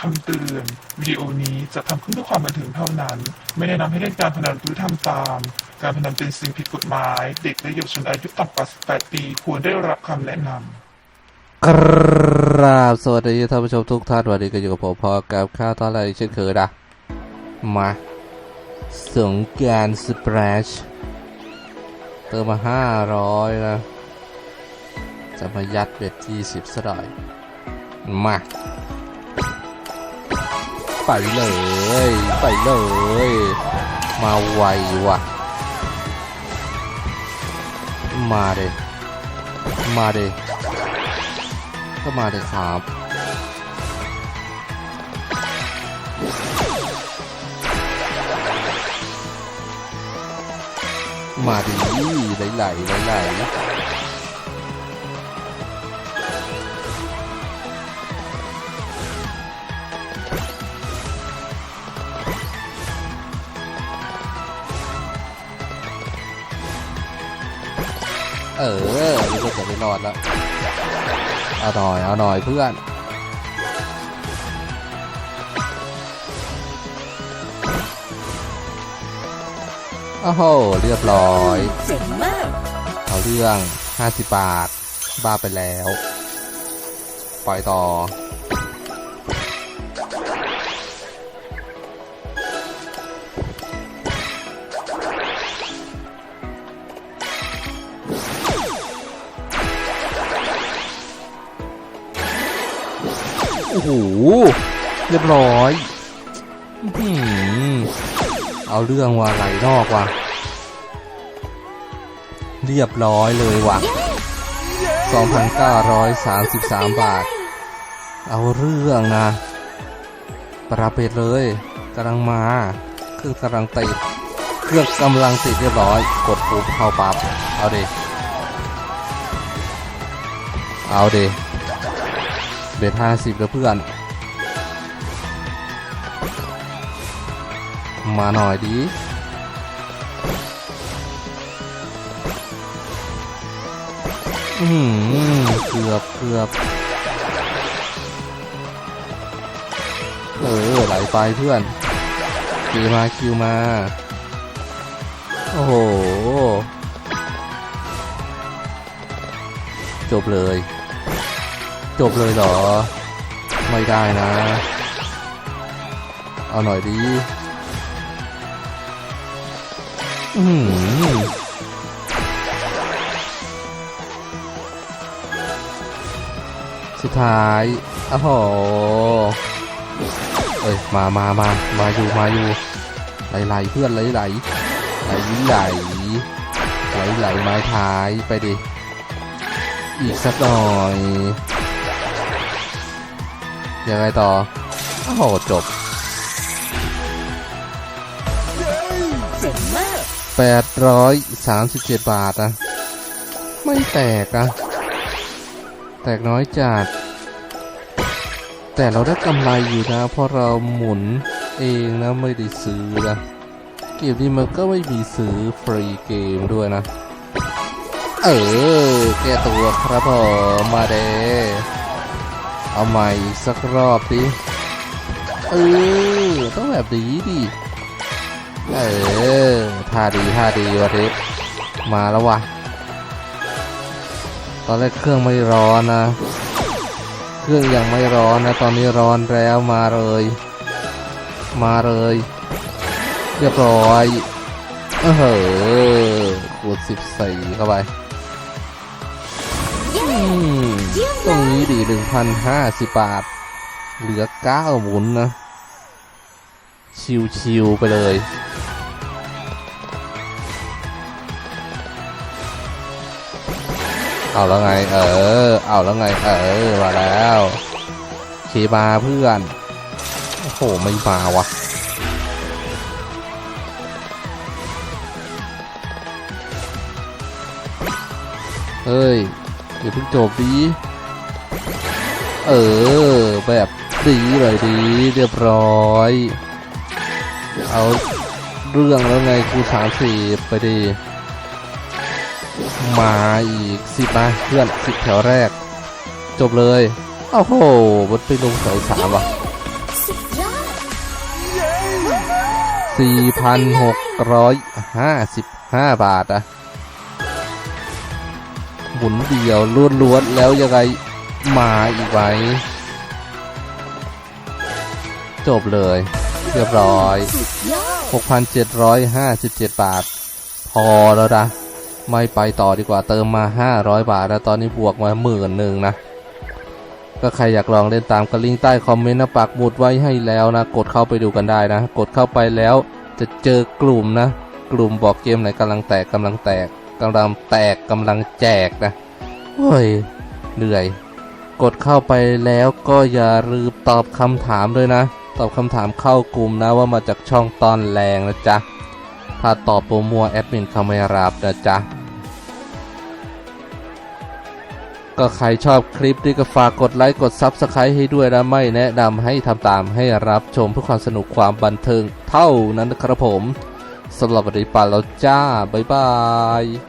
คำเตือน วิดีโอนี้จะทำขึ้นเพื่อความบันเทิงเท่านั้น ไม่แนะนำให้เล่นการพนันหรือทำตาม การพนันเป็นสิ่งผิดกฎหมาย เด็กและเยาวชนอายุต่ำกว่า 18 ปี ควรได้รับคำแนะนำกราบสวัสดีท่านผู้ชมทุกท่านวันนี้ก็อยู่กับผมพอกับข้าวตอนแรกเช่นเคยนะมาสงการสเปรชเติมมาห้าร้อยนะจะมายัดเบ็ดที่สิบซะหน่อยมา ไปเลยไปเลย มาไวว่ะ มาเดมาเดก็มาเลยครับ มาดีไหลไหลไหลไหล เออนี่ก็จะไม่รอดแล้วเอาหน่อยเอาหน่อยเพื่อนโอ้โหเรียบร้อยเจ๋งมากเอาเรื่อง 50 บาท บ้าไปแล้ว ปล่อยต่อ โอ้โห เรียบร้อยอื้อหือเอาเรื่องว่าไหลนอกว่ะ เรียบร้อยเลยว่ะ 2,933 บาท เอาเรื่องนะประเภทเลยกำลังมา เครื่องกำลังติด เครื่องกำลังติดเรียบร้อย กดปุ่มเข้าปั๊บ เอาเดเอาเด เบทห้าสิบแล้วเพื่อน มาหน่อยดีอืมเกือบเกือบเออไหลไปเพื่อนคิวมาคิวมา โอ้โห จบเลย จบเลยเหรอ ไม่ได้นะ เอาหน่อยดีอืมสุดท้ายอ้โหเอ้ย มามามามาอยู่ มาอยู่ ไหลไหลเพื่อนไหลไหลไหลไหลไหลไหลไม้ท้ายไปดิ อีกสักหน่อย ยังไงต่อ โอ้โห จบเจ๋งมาก837บาทนะไม่แตกอะแตกน้อยจัด แต่เราได้กำไรอยู่นะ เพราะเราหมุนเองนะไม่ได้ซื้อนะเกมนี้มันก็ไม่มีซื้อฟรีเกมด้วยนะ เออ แก้ตัวครับผมมาเด เอาใหม่อีกสักรอบดิเออต้องแบบนี้ดิเออท่าดีท่าดีวะทิปมาแล้ววะตอนแรกเครื่องไม่ร้อนนะ เครื่องยังไม่ร้อนนะ ตอนนี้ร้อนแล้วมาเลย มาเลย เรียบร้อยเออหอคูณสิบสี่เข้าไปอืม ตรงนี้ดีหนึ่งพันห้าสิบบาท เหลือเก้าหมุนนะ ชิวๆไปเลยเอาแล้วไง เออ เอาแล้วไง เออ มาแล้วเคมาเพื่อน โอ้โห ไม่มาวะเฮ้ย อย่าเพิ่งจบดีเออ แบบสีเลยดีเรียบร้อย เอาเรื่องแล้วไงกูสามสี่ไปดี มาอีกสิบมาเพื่อนสิบแถวแรก จบเลยโอ้โหมันไปลงแถวสามว่ะสี่พันหกร้อยห้าสิบห้าบาทอะ หมุนเดียวล้วนๆแล้วยังไงมาอีกไหมจบเลย เรียบร้อยสุดยอด6,757 บาท พอแล้วนะ ไม่ไปต่อดีกว่าเติมมา 500 บาทแล้วตอนนี้บวกมาหมื่นหนึ่งนะ ก็ใครอยากลองเล่นตามก็ลิงก์ใต้คอมเมนต์นะปักหมุดไว้ให้แล้วนะ กดเข้าไปดูกันได้นะ กดเข้าไปแล้วจะเจอกลุ่มนะ กลุ่มบอกเกมไหนกำลังแตกกำลังแตก กำลังแตกกำลังแจกนะเฮ้ยเหนื่อย กดเข้าไปแล้วก็อย่าลืมตอบคำถามด้วยนะ ตอบคำถามเข้ากลุ่มนะว่ามาจากช่องตอนแรงนะจ๊ะ ถ้าตอบโปรมัวแอดมินเขาไม่รับนะจ๊ะ ก็ใครชอบคลิปนี้ก็ฝากกดไลค์กด Subscribe ให้ด้วยนะไม่แนะนำให้ทำตามให้รับชมเพื่อความสนุกความบันเทิงเท่านั้นนะครับผมสำหรับวันนี้ไปแล้วจ้า บ๊ายบาย